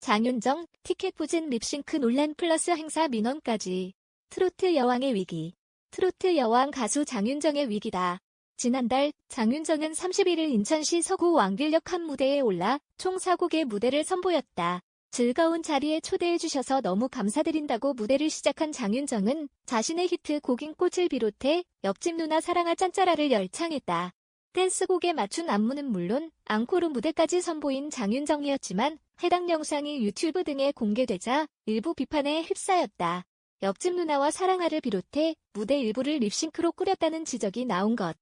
장윤정, 티켓 부진 립싱크 논란 플러스 행사 민원까지. 트로트 여왕의 위기. 트로트 여왕 가수 장윤정의 위기다. 지난달 장윤정은 31일 인천시 서구 왕길역 한 무대에 올라 총 4곡의 무대를 선보였다. 즐거운 자리에 초대해주셔서 너무 감사드린다고 무대를 시작한 장윤정은 자신의 히트 곡인 꽃을 비롯해 옆집 누나 사랑아 짠짜라를 열창했다. 댄스곡에 맞춘 안무는 물론 앙코르 무대까지 선보인 장윤정이었지만 해당 영상이 유튜브 등에 공개되자 일부 비판에 휩싸였다. 옆집 누나와 사랑아를 비롯해 무대 일부를 립싱크로 꾸렸다는 지적이 나온 것.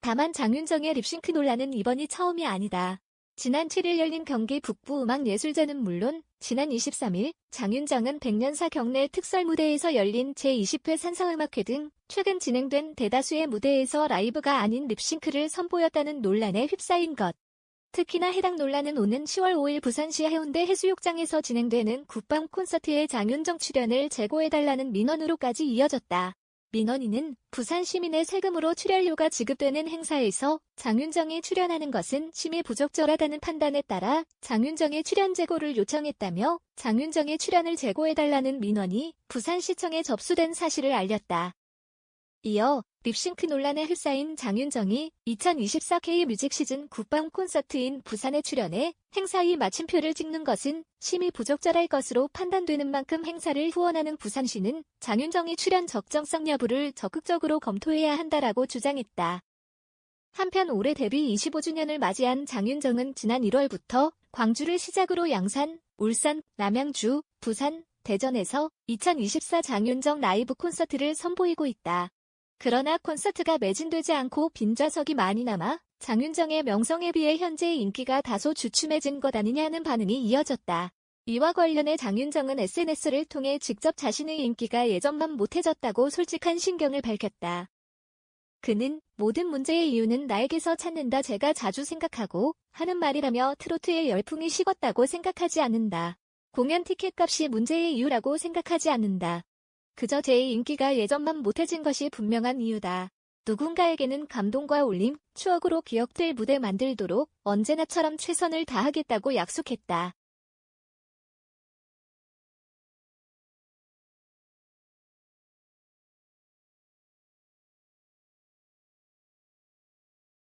다만 장윤정의 립싱크 논란은 이번이 처음이 아니다. 지난 7일 열린 경기 북부음악예술제는 물론 지난 23일 장윤정은 백년사 경례 특설 무대에서 열린 제20회 산성음악회 등 최근 진행된 대다수의 무대에서 라이브가 아닌 립싱크를 선보였다는 논란에 휩싸인 것. 특히나 해당 논란은 오는 10월 5일 부산시 해운대 해수욕장에서 진행되는 굿밤 콘서트에 장윤정 출연을 제고해달라는 민원으로까지 이어졌다. 민원인은 부산 시민의 세금으로 출연료가 지급되는 행사에서 장윤정이 출연하는 것은 심히 부적절하다는 판단에 따라 장윤정의 출연 제고를 요청했다며 장윤정의 출연을 제고해달라는 민원이 부산시청에 접수된 사실을 알렸다. 이어 립싱크 논란에 휩싸인 장윤정이 2024K 뮤직 시즌 굿밤 콘서트인 부산에 출연해 행사의 마침표를 찍는 것은 심히 부적절할 것으로 판단되는 만큼 행사를 후원하는 부산시는 장윤정이 출연 적정성 여부를 적극적으로 검토해야 한다라고 주장했다. 한편 올해 데뷔 25주년을 맞이한 장윤정은 지난 1월부터 광주를 시작으로 양산, 울산, 남양주, 부산, 대전에서 2024 장윤정 라이브 콘서트를 선보이고 있다. 그러나 콘서트가 매진되지 않고 빈좌석이 많이 남아 장윤정의 명성에 비해 현재의 인기가 다소 주춤해진 것 아니냐는 반응이 이어졌다. 이와 관련해 장윤정은 SNS를 통해 직접 자신의 인기가 예전만 못해졌다고 솔직한 신경을 밝혔다. 그는 모든 문제의 이유는 나에게서 찾는다 제가 자주 생각하고 하는 말이라며 트로트의 열풍이 식었다고 생각하지 않는다. 공연 티켓 값이 문제의 이유라고 생각하지 않는다. 그저 제 인기가 예전만 못해진 것이 분명한 이유다. 누군가에게는 감동과 울림, 추억으로 기억될 무대 만들도록 언제나처럼 최선을 다하겠다고 약속했다.